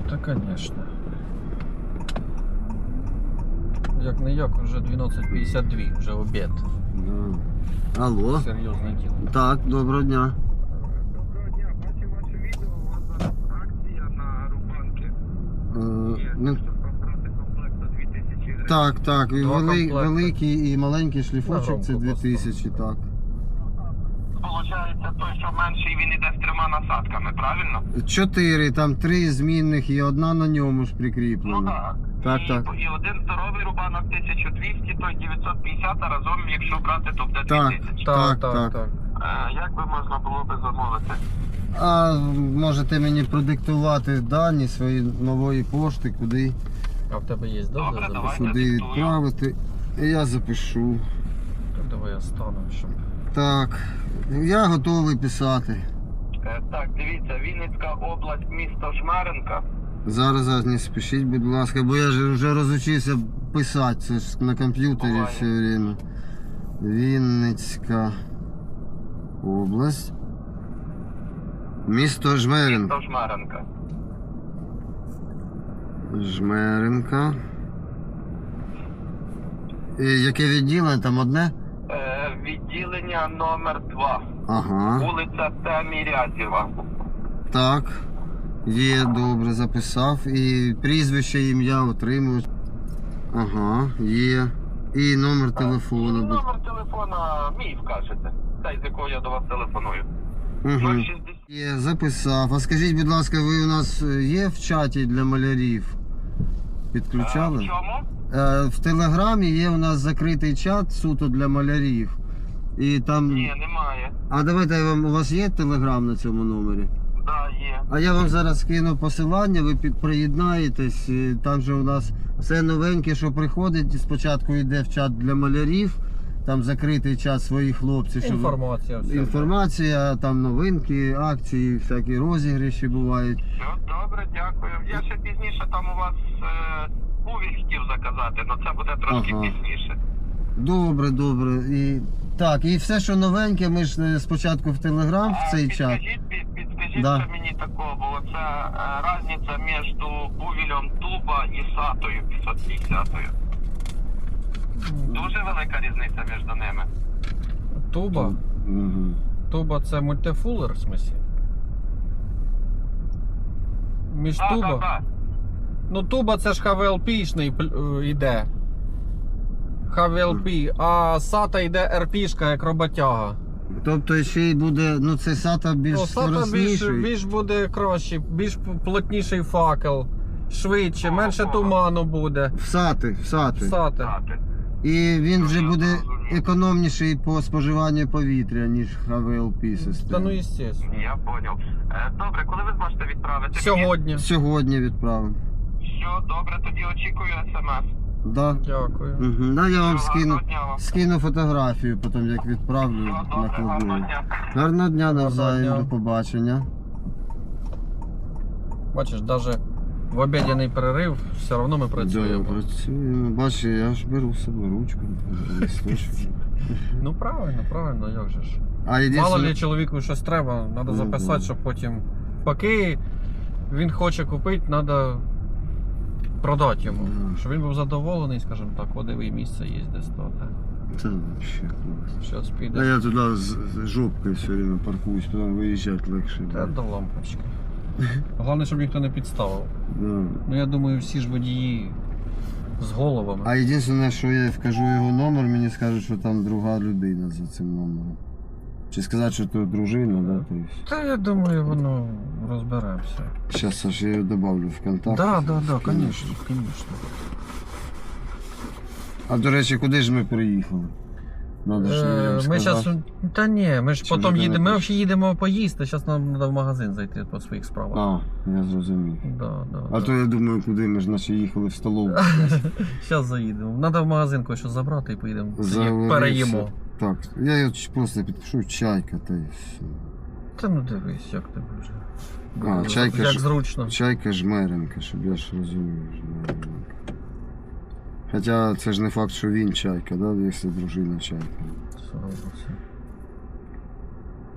Та, звісно. Як не як, вже 12.52, вже обід. Да. Алло. Серйозне діло. Так, доброго дня. Доброго дня, бачив ваше відео, у вас зараз акція на рубанки. Е, Є, ну, щоб брати комплект за 2000 гривень. так, так. І Два вели, великий і маленький шліфочок це громко 2000, так. Що менший, він іде з трьома насадками, правильно? Чотири, там три змінних і одна на ньому ж прикріплена. Ну так. Так, і, так. І один здоровий рубанок 1200, той 950, а разом, якщо брати, то буде Так. 2000. Так, Так, так. так, так. Е, як би можна було би замовити? А можете мені продиктувати дані своєї нової пошти, куди, А в тебе є добре? Добре, давай. куди диктую. відправити. І я запишу. Давай я стану, щоб. Так, я готовий писати. Е, так, дивіться, Вінницька область, місто Жмеренка. Зараз, зараз не спішіть, будь ласка, бо я ж вже розучився писати, це ж на комп'ютері Буває. все время. Вінницька область. Місто Жмерин. Місто Жмеренка. Жмеринка. І яке відділення? Там одне? Е, відділення номер 2 Ага. Вулиця Темірязєва. Так. Є, добре, записав. І прізвище, ім'я отримую. Ага, є. І номер телефону. будь- Номер телефона мій вкажете. Цей, з якого я до вас телефоную. Угу. 060. Є, записав. А скажіть, будь ласка, ви у нас е, є в чаті для малярів? Е, Підключали? В чому? Е, В Телеграмі є у нас закритий чат суто для малярів. І там. Ні, немає. А давайте я вам. У вас є телеграм на цьому номері? Да, є. А я вам зараз скину посилання, ви під- приєднаєтесь. і Там же у нас все новеньке, що приходить. Спочатку йде в чат для малярів, там закритий чат своїх хлопців. щоб- Інформація. все. Інформація, там новинки, акції, всякі розіграші бувають. Все, добре, дякую. Я ще пізніше там у вас е, уві хотів заказати, але це буде трошки Ага. пізніше. Добре, добре. І так, і все, що новеньке, ми ж е, спочатку в Телеграм в цей А, чат. Підскажіть, під, підскажіть Да. мені такого, бо це е, різниця між бувілем туба і сатою 550. Дуже велика різниця між ними. Туба. Угу. Туба це мультифулер, в смислі? Між Так, туба. так, так. Ну, туба це ж HVLP-шний пл- е, йде. HVLP, а SATA йде RP-шка, як роботяга. Тобто ще й буде, ну це сата більш Ну, SATA більш, більш буде краще, більш плотніший факел, швидше, менше туману буде. Всати, всати. SATA. Сати. І він вже буде економніший по споживанню повітря, ніж HVLP система. Та ну, естественно. Я поняв. Е, Добре, коли ви зможете відправити? мені? Сьогодні. Сьогодні відправимо. Все, добре, тоді очікую смс. Да. Дякую. Угу. Да, я вам скину, скину фотографію, потім як відправлю, Все, добре, гарного дня. Навзаєм, дня. до побачення. Бачиш, навіть в обіденний перерив все одно ми Да, працюємо. працюємо. Бачиш, я ж беру з собою ручку, листочок. Ну правильно, правильно, як же ж. А Мало єдине, ли чоловіку щось треба, треба Ну, записати, щоб потім. Поки він хоче купити, треба продати йому. Да. Щоб він був задоволений, скажімо так, водиве місце десь то. Та вообще клас. Щас А я туди з, з жопкою все время паркуюсь, потім виїжджати легше. Та до лампочки. Головне, щоб ніхто не підставив. Да. Ну я думаю, всі ж водії з головами. А єдине, що я вкажу його номер, мені скажуть, що там друга людина за цим номером. Чи сказати, що то дружина, да? То есть. Та я думаю, воно розберемося. Зараз Саш, я її добавлю в контакт. Так, так, так, звісно, звісно. А до речі, куди ж ми приїхали? Надо ж Е, людям Ми сказати. зараз. Та ні, ми ж Чи потім їдемо. Ми взагалі їдемо поїсти, зараз нам треба в магазин зайти по своїх справах. А, я зрозумів. Да, да, А да. то я думаю, куди ми ж наче їхали в столову. Зараз заїдемо. Треба в магазин кое-що забрати і поїдемо. Заговорився. переїмо. Так, я його просто підпишу чайка та й все. Та ну дивись, як тебе вже. А, чайка Як ж- зручно. Чайка жмеренка, щоб я ж розумів. жмеренка. Хоча це ж не факт, що він чайка, да, якщо дружина чайка.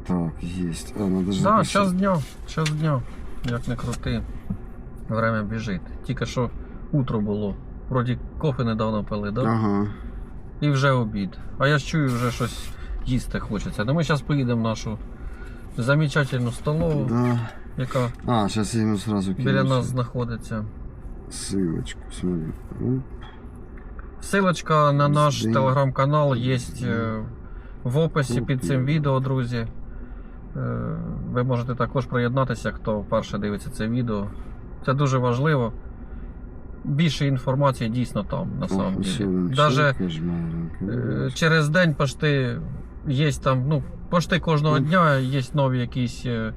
Так, є. А, надо ж Да, записати. час дня, час дня. Як не крути. Время біжить. Тільки що утро було. Вроді кофе недавно пили, да? Ага. І вже обід. А я ж чую, вже щось їсти хочеться. Ну ми зараз поїдемо в нашу замечательну столову, Да. яка А, зараз я сразу біля нас знаходиться. Ссылочку, смотри. Силочка на наш телеграм-канал є е, в описі під цим відео, друзі. Е, Ви можете також приєднатися, хто вперше дивиться це відео. Це дуже важливо. Більше інформації дійсно там, на самом деле. Даже е, через день пошти є там, ну, пошти кожного дня є нові якісь е,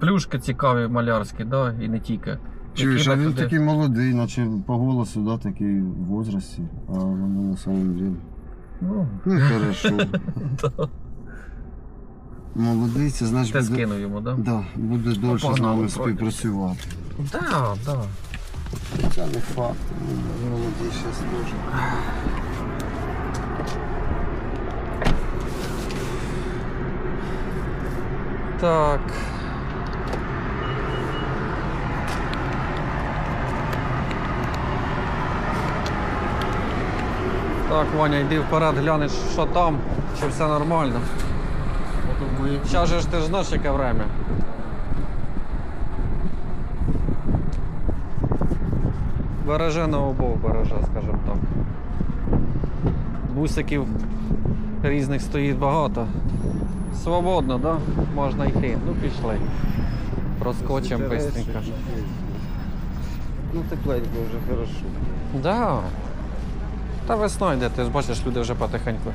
плюшки цікаві малярські, да? і не тільки. Чуєш, а він туди- такий молодий, наче по голосу, да, такий в возрасті, а воно на самом деле. Ну, Ну, хорошо. Молодий, це значить Ти буде, скинув йому, так? Да? да, буде довше з нами співпрацювати. Да, да. Це не факт. Молодий зараз теж. Так. Так, Ваня, йди вперед, глянеш, що там, чи все нормально. Зараз же ж ти ж знаєш, яке время. Береже на обох береже, скажімо так. Бусиків різних стоїть багато. Свободно, да? Можна йти. Ну пішли. Проскочимо быстренько. Ну тепленько вже хорошо. Да. Та весною йде, ти ж бачиш, люди вже потихеньку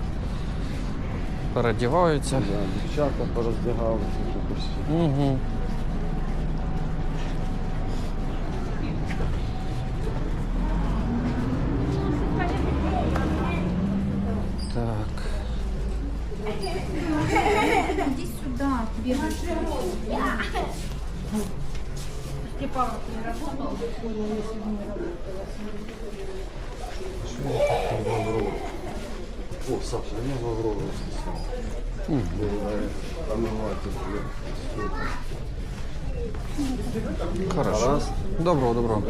передіваються. Да, дівчата пороздягалися вже. Угу. Так. Иди сюда, тебе Степан не работал? О, Саша, я в Аврору Омивати, Хорошо. Добро, добро.